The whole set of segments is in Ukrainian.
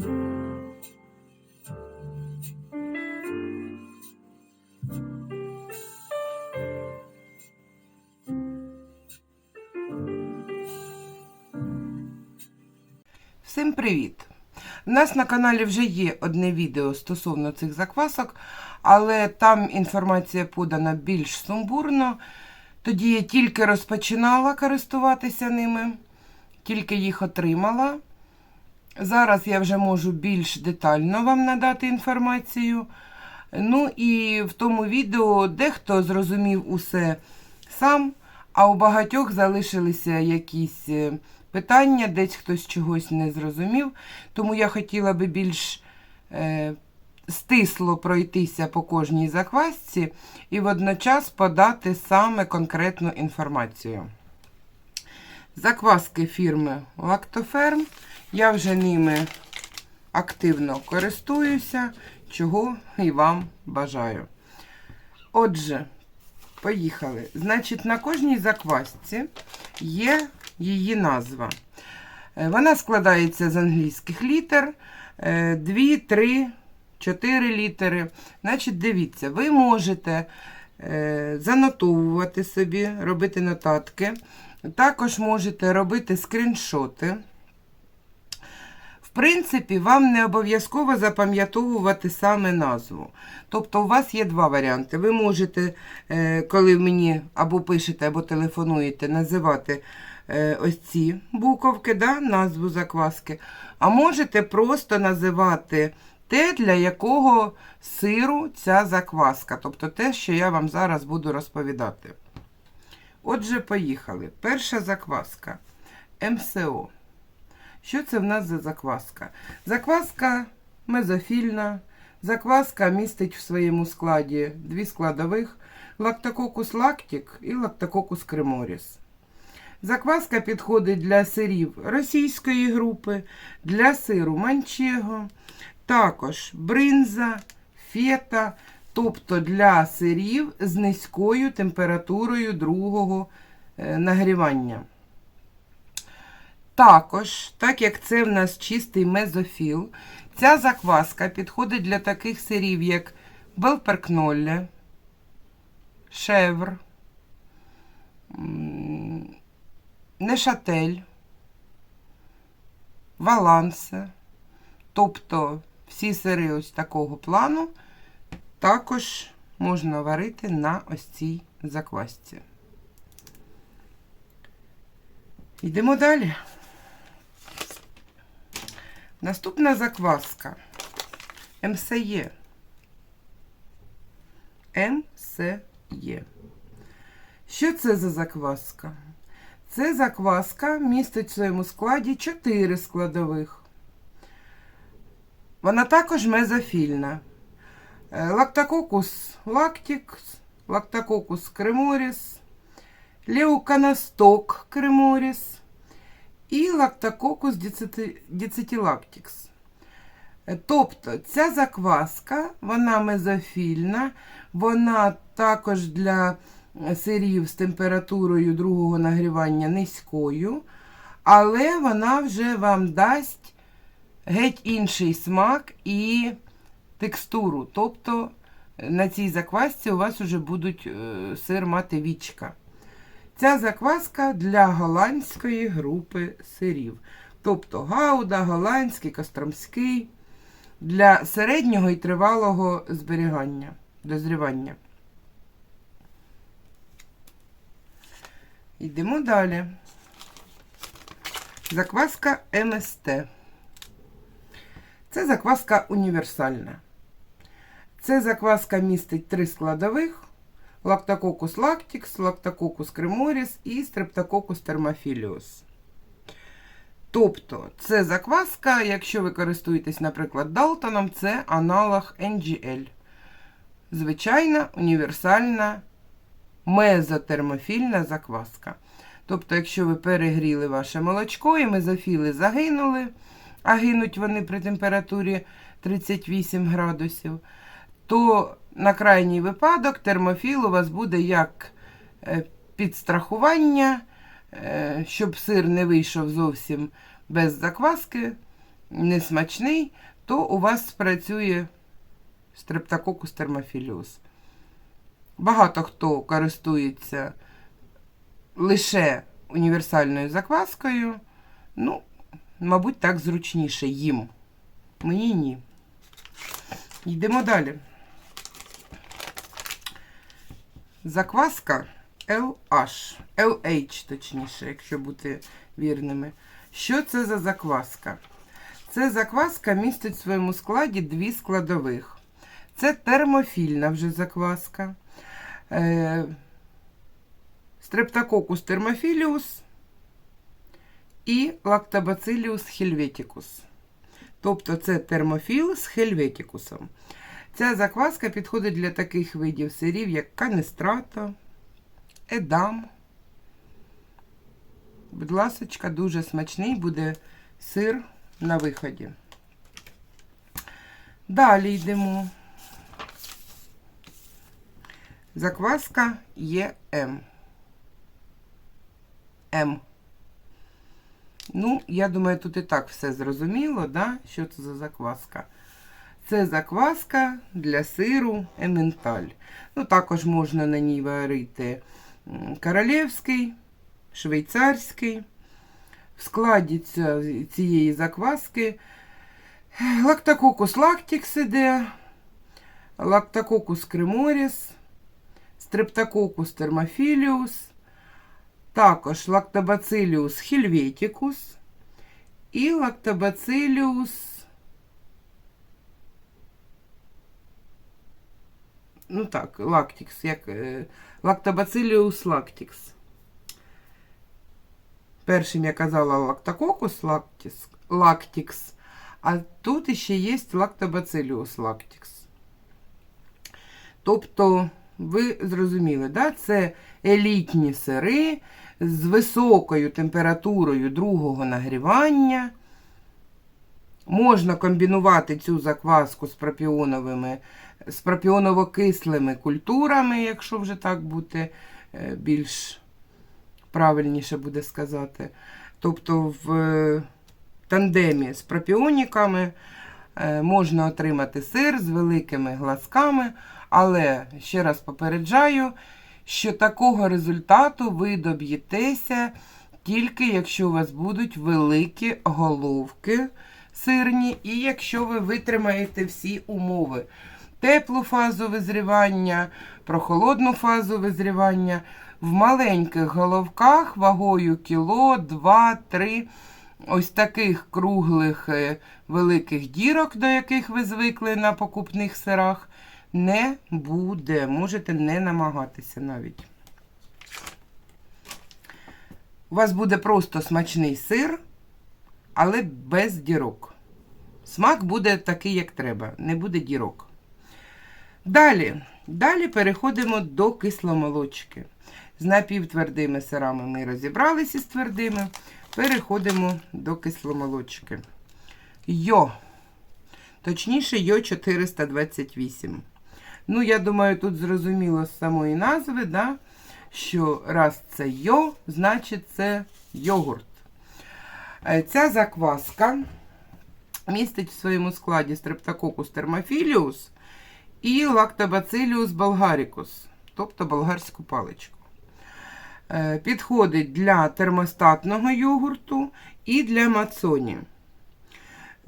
Всім привіт! У нас на каналі вже є одне відео стосовно цих заквасок, але там інформація подана більш сумбурно. Тоді я тільки розпочинала користуватися ними, тільки їх отримала. Зараз я вже можу більш детально вам надати інформацію. Ну і в тому відео дехто зрозумів усе сам, а у багатьох залишилися якісь е, питання, десь хтось чогось не зрозумів. Тому я хотіла би більш е, стисло пройтися по кожній заквасці і водночас подати саме конкретну інформацію. Закваски фірми Лактоферм. Я вже ними активно користуюся, чого і вам бажаю. Отже, поїхали. Значить, на кожній заквасці є її назва. Е, Вона складається з англійських літер, 2, 3, 4 літери. Значить, дивіться, ви можете е, занотовувати собі, робити нотатки. Також можете робити скріншоти. В принципі, вам не обов'язково запам'ятовувати саме назву. Тобто, у вас є два варіанти. Ви можете, е, коли мені або пишете, або телефонуєте, називати е, ось ці буковки, да, назву закваски. А можете просто називати те, для якого сиру ця закваска. Тобто те, що я вам зараз буду розповідати. Отже, поїхали. Перша закваска МСО. Що це в нас за закваска? Закваска мезофільна. Закваска містить в своєму складі дві складових лактококус лактік і лактококус креморіс. Закваска підходить для сирів російської групи, для сиру манчего, також бринза, фета, тобто для сирів з низькою температурою другого е, нагрівання. Також, так як це в нас чистий мезофіл, ця закваска підходить для таких сирів, як Белперкнолле, Шевр, Нешатель, Валансе. Тобто всі сири ось такого плану також можна варити на ось цій заквасці. Йдемо далі. Наступна закваска МСЄ. МСЄ. Що це за закваска? Це закваска містить в своєму складі 4 складових. Вона також мезофільна. Е, Лактококус лактикс, лактококус креморіс, леуканосток креморіс і лактококус децитилактикс. Е, Тобто ця закваска, вона мезофільна, вона також для сирів з температурою другого нагрівання низькою, але вона вже вам дасть геть інший смак і текстуру. Тобто на цій заквасці у вас вже будуть е, сир мати вічка. Ця закваска для голландської групи сирів. Тобто гауда, голландський, костромський, для середнього і тривалого зберігання, дозрівання. Йдемо далі. Закваска МСТ. Це закваска універсальна. Це закваска містить три складових: лактококус лактикс, лактококус креморіс і стрептококус термофіліус. Тобто, це закваска, якщо ви користуєтесь, наприклад, Далтоном, це аналог NGL. Звичайна універсальна мезотермофільна закваска. Тобто, якщо ви перегріли ваше молочко і мезофіли загинули, а гинуть вони при температурі 38 градусів, то на крайній випадок термофіл у вас буде як е, підстрахування, е, щоб сир не вийшов зовсім без закваски. несмачний, то у вас спрацює стрептококус термофіліус. Багато хто користується лише універсальною закваскою. Ну, мабуть, так зручніше їм. Мені ні. Йдемо далі. Закваска LH, LH, точніше, якщо бути вірними. Що це за закваска? Це закваска містить в своєму складі дві складових. Це термофільна вже закваска. Е, Стрептококус термофіліус і лактобациліус хельветікус. Тобто це термофіл з хельветікусом. Ця закваска підходить для таких видів сирів, як канестрата, едам. Будь ласочка, дуже смачний буде сир на виході. Далі йдемо. Закваска є М. М. Ну, я думаю, тут і так все зрозуміло, да? що це за закваска. Це закваска для сиру ементаль. Ну, також можна на ній варити королівський, швейцарський. В складі цієї закваски лактококус лактікс іде, лактококус креморіс, стрептококус термофіліус, також лактобациліус хільветікус і лактобациліус ну так, лактікс, як е, лактобациліус лактікс. Першим я казала лактококус лактіс, лактікс, а тут іще є лактобациліус лактікс. Тобто, ви зрозуміли, да? це елітні сири з високою температурою другого нагрівання. Можна комбінувати цю закваску з пропіоновими, з пропіоново-кислими культурами, якщо вже так бути е, більш правильніше буде сказати. Тобто в е, тандемі з пропіоніками е, можна отримати сир з великими глазками, але ще раз попереджаю, що такого результату ви доб'єтеся тільки якщо у вас будуть великі головки сирні, і якщо ви витримаєте всі умови. Теплу фазу визрівання, прохолодну фазу визрівання в маленьких головках вагою кіло, 2, 3, ось таких круглих е, великих дірок, до яких ви звикли на покупних сирах, не буде. Можете не намагатися навіть. У вас буде просто смачний сир, але без дірок. Смак буде такий, як треба, не буде дірок. Далі, далі переходимо до кисломолочки. З напівтвердими сирами ми розібралися з твердими. Переходимо до кисломолочки. Йо. Точніше, Йо 428. Ну, я думаю, тут зрозуміло з самої назви, да, що раз це йо, значить це йогурт. Е, Ця закваска містить в своєму складі стрептококус термофіліус і лактобациліус болгарікус, тобто болгарську паличку. Е, Підходить для термостатного йогурту і для мацоні.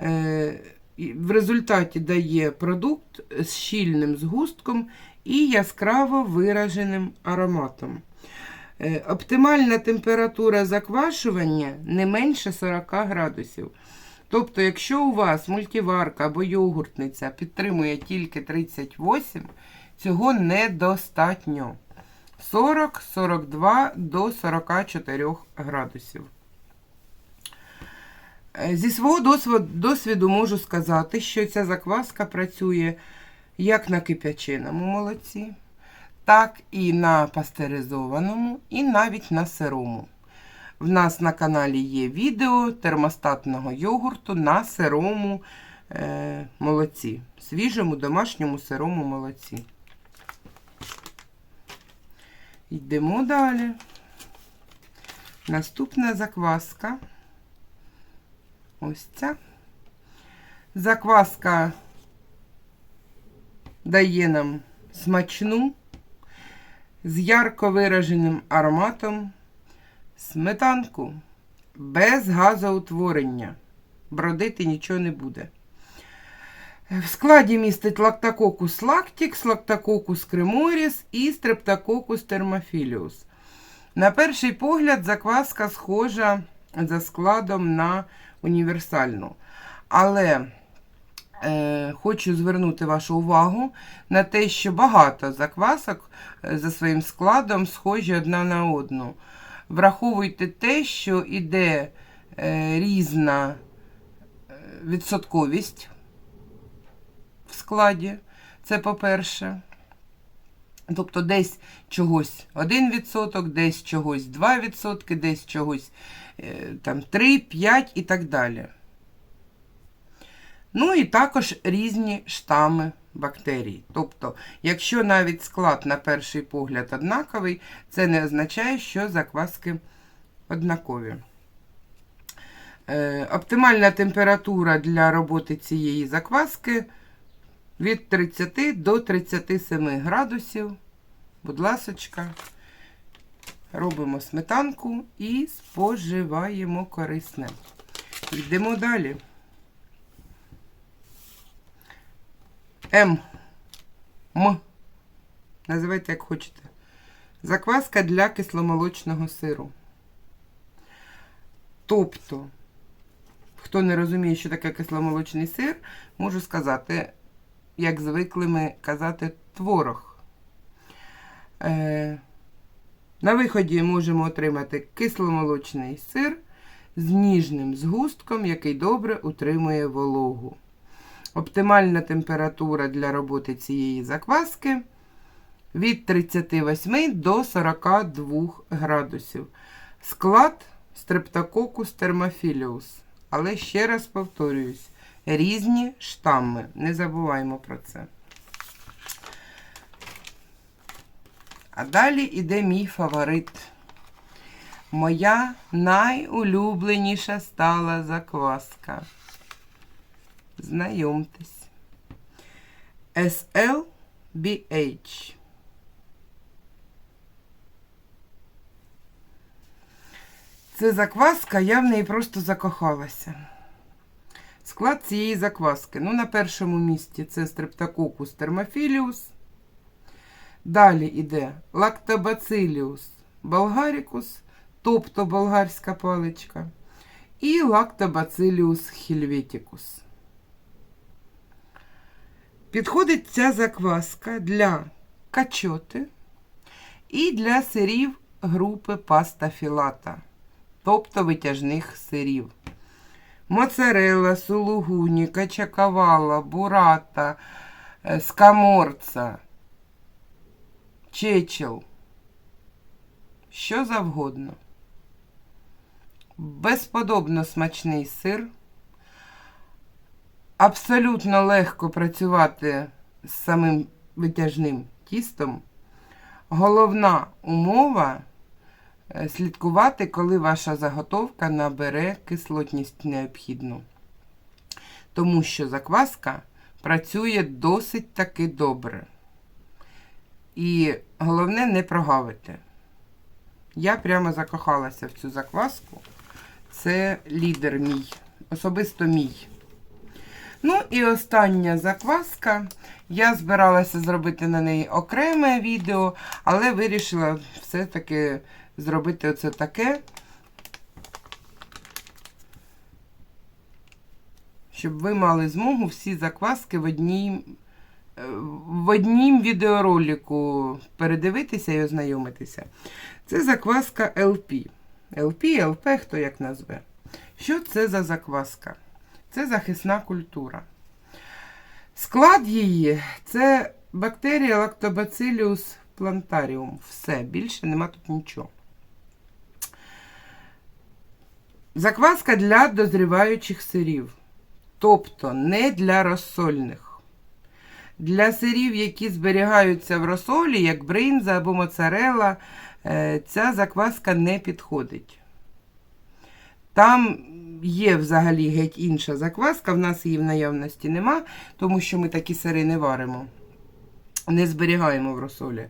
Е, В результаті дає продукт з щільним згустком і яскраво вираженим ароматом. Е, Оптимальна температура заквашування не менше 40 градусів. Тобто, якщо у вас мультиварка або йогуртниця підтримує тільки 38, цього недостатньо. 40-42 до 44 градусів. Е, Зі свого досвіду, можу сказати, що ця закваска працює як на кип'яченому молоці, так і на пастеризованому, і навіть на сирому. В нас на каналі є відео термостатного йогурту на сирому е, молоці, свіжому домашньому сирому молоці. Йдемо далі. Наступна закваска. Ось ця. Закваска дає нам смачну, з ярко вираженим ароматом сметанку без газоутворення. Бродити нічого не буде. В складі містить лактококус лактікс, лактококус креморіс і стрептококус термофіліус. На перший погляд, закваска схожа за складом на універсальну. Але е, хочу звернути вашу увагу на те, що багато заквасок е, за своїм складом схожі одна на одну. Враховуйте те, що іде е, різна е, відсотковість в складі. Це по-перше. Тобто десь чогось 1%, десь чогось 2%, десь чогось е, там 3, 5 і так далі. Ну і також різні штами бактерій. Тобто, якщо навіть склад на перший погляд однаковий, це не означає, що закваски однакові. Е, оптимальна температура для роботи цієї закваски від 30 до 37 градусів. Будь ласочка, робимо сметанку і споживаємо корисне. Йдемо далі. М. М. Називайте, як хочете. Закваска для кисломолочного сиру. Тобто, хто не розуміє, що таке кисломолочний сир, можу сказати, як звикли ми казати, творог. Е, на виході можемо отримати кисломолочний сир з ніжним згустком, який добре утримує вологу. Оптимальна температура для роботи цієї закваски від 38 до 42 градусів. Склад стрептококус термофіліус. Але ще раз повторююсь, різні штамми. Не забуваємо про це. А далі іде мій фаворит. Моя найулюбленіша стала закваска. Знайомтесь. SLBH. Це закваска, я в неї просто закохалася. Склад цієї закваски. Ну, на першому місці це стрептококус термофіліус. Далі йде лактобациліус болгарікус, тобто болгарська паличка. І лактобациліус хільветікус. Підходить ця закваска для качоти і для сирів групи паста філата, тобто витяжних сирів. Моцарелла, сулугуні, качакавала, бурата, е, скаморца, чечел. Що завгодно. Безподобно смачний сир. Абсолютно легко працювати з самим витяжним тістом. Головна умова е, слідкувати, коли ваша заготовка набере кислотність необхідну. Тому що закваска працює досить таки добре. І головне не прогавити. Я прямо закохалася в цю закваску. Це лідер мій, особисто мій. Ну і остання закваска. Я збиралася зробити на неї окреме відео, але вирішила все-таки зробити оце таке, щоб ви мали змогу всі закваски в одній, е, в однім відеоролику передивитися і ознайомитися. Це закваска LP. LP, LP, хто як назве. Що це за закваска? Це захисна культура. Склад її це бактерія Lactobacillus plantarum. Все, більше нема тут нічого. Закваска для дозріваючих сирів. Тобто не для розсольних. Для сирів, які зберігаються в розсолі, як бринза або моцарелла, е, ця закваска не підходить. Там є взагалі геть інша закваска, в нас її в наявності нема, тому що ми такі сири не варимо, не зберігаємо в розсолі.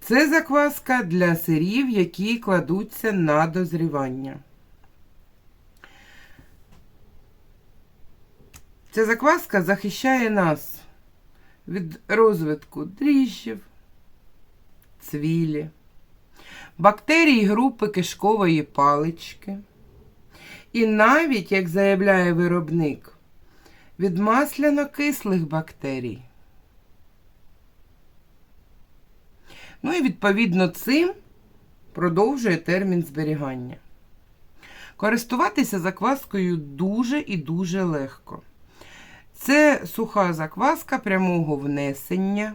Це закваска для сирів, які кладуться на дозрівання. Ця закваска захищає нас від розвитку дріжджів, цвілі, бактерій групи кишкової палички. І навіть, як заявляє виробник, від масляно-кислих бактерій. Ну і відповідно цим продовжує термін зберігання. Користуватися закваскою дуже і дуже легко. Це суха закваска прямого внесення.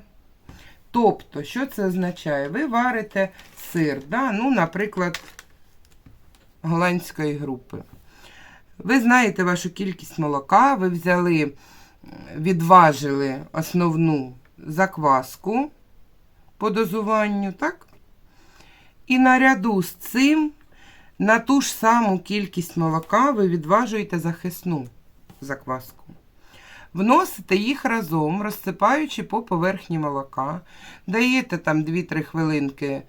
Тобто, що це означає? Ви варите сир, да? ну, наприклад, голландської групи. Ви знаєте вашу кількість молока, ви взяли, відважили основну закваску по дозуванню, так? І наряду з цим на ту ж саму кількість молока ви відважуєте захисну закваску. Вносите їх разом, розсипаючи по поверхні молока, даєте там 2-3 хвилинки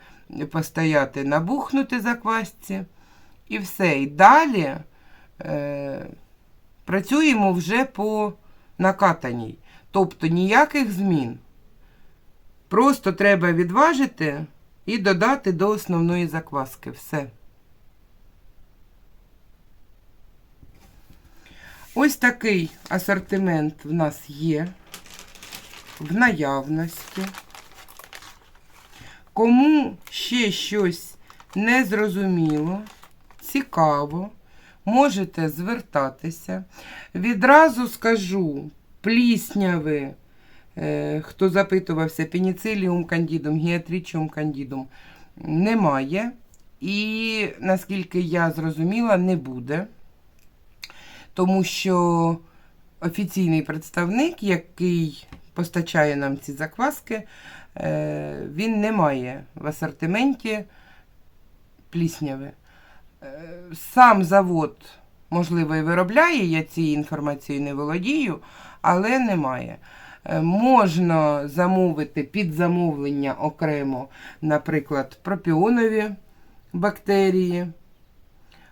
постояти, набухнути заквасці, і все. І далі е, працюємо вже по накатаній. Тобто ніяких змін. Просто треба відважити і додати до основної закваски. Все. Ось такий асортимент в нас є в наявності. Кому ще щось незрозуміло, цікаво, можете звертатися. Відразу скажу, плісняви, е, хто запитувався, пеніциліум кандідум, гіатрічіум кандідум, немає. І, наскільки я зрозуміла, не буде тому що офіційний представник, який постачає нам ці закваски, е, він не має в асортименті плісняви. Е, Сам завод, можливо, і виробляє, я цією інформацією не володію, але немає. Е, Можна замовити під замовлення окремо, наприклад, пропіонові бактерії.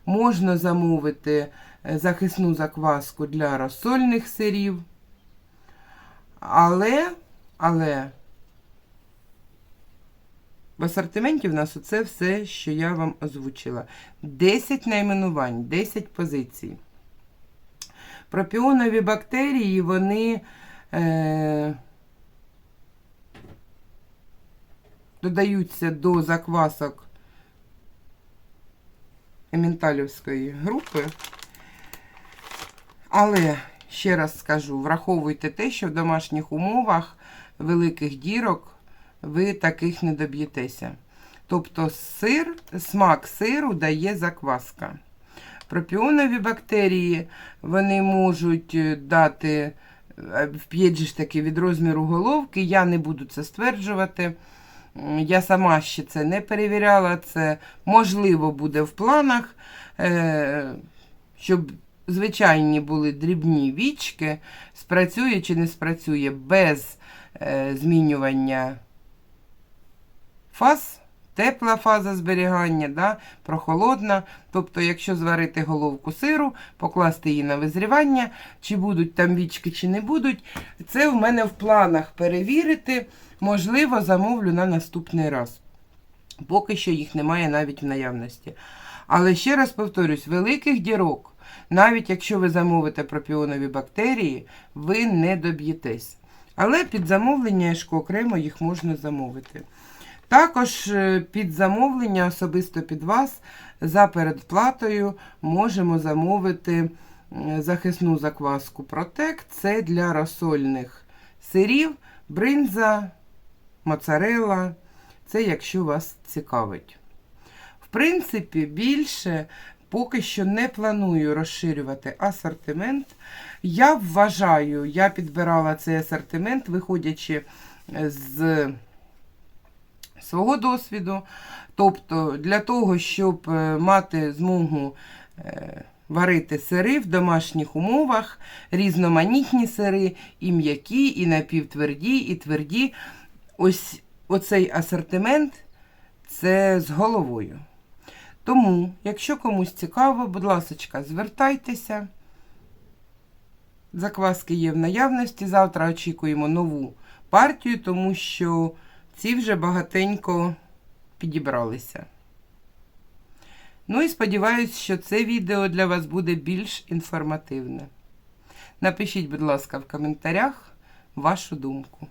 Можна замовити захисну закваску для розсольних сирів. Але, але в асортименті в нас оце все, що я вам озвучила. 10 найменувань, 10 позицій. Пропіонові бактерії, вони е, додаються до заквасок ементалівської групи. Але, ще раз скажу, враховуйте те, що в домашніх умовах великих дірок ви таких не доб'єтеся. Тобто сир, смак сиру дає закваска. Пропіонові бактерії вони можуть дати вп'ять ж таки від розміру головки. Я не буду це стверджувати. Я сама ще це не перевіряла. Це можливо буде в планах, е, щоб звичайні були дрібні вічки, спрацює чи не спрацює без е, змінювання фаз, тепла фаза зберігання, да, прохолодна. Тобто, якщо зварити головку сиру, покласти її на визрівання, чи будуть там вічки, чи не будуть, це в мене в планах перевірити. Можливо, замовлю на наступний раз. Поки що їх немає навіть в наявності. Але ще раз повторюсь, великих дірок навіть якщо ви замовите пропіонові бактерії, ви не доб'єтесь. Але під замовлення Ешко окремо їх можна замовити. Також е, під замовлення, особисто під вас, за передплатою можемо замовити захисну закваску Протек. Це для розсольних сирів, бринза, моцарелла. Це якщо вас цікавить. В принципі, більше Поки що не планую розширювати асортимент. Я вважаю, я підбирала цей асортимент, виходячи з свого досвіду. Тобто, для того, щоб е, мати змогу е, варити сири в домашніх умовах, різноманітні сири, і м'які, і напівтверді, і тверді. Ось оцей асортимент це з головою. Тому, якщо комусь цікаво, будь ласка, звертайтеся. Закваски є в наявності. Завтра очікуємо нову партію, тому що ці вже багатенько підібралися. Ну і сподіваюся, що це відео для вас буде більш інформативне. Напишіть, будь ласка, в коментарях вашу думку.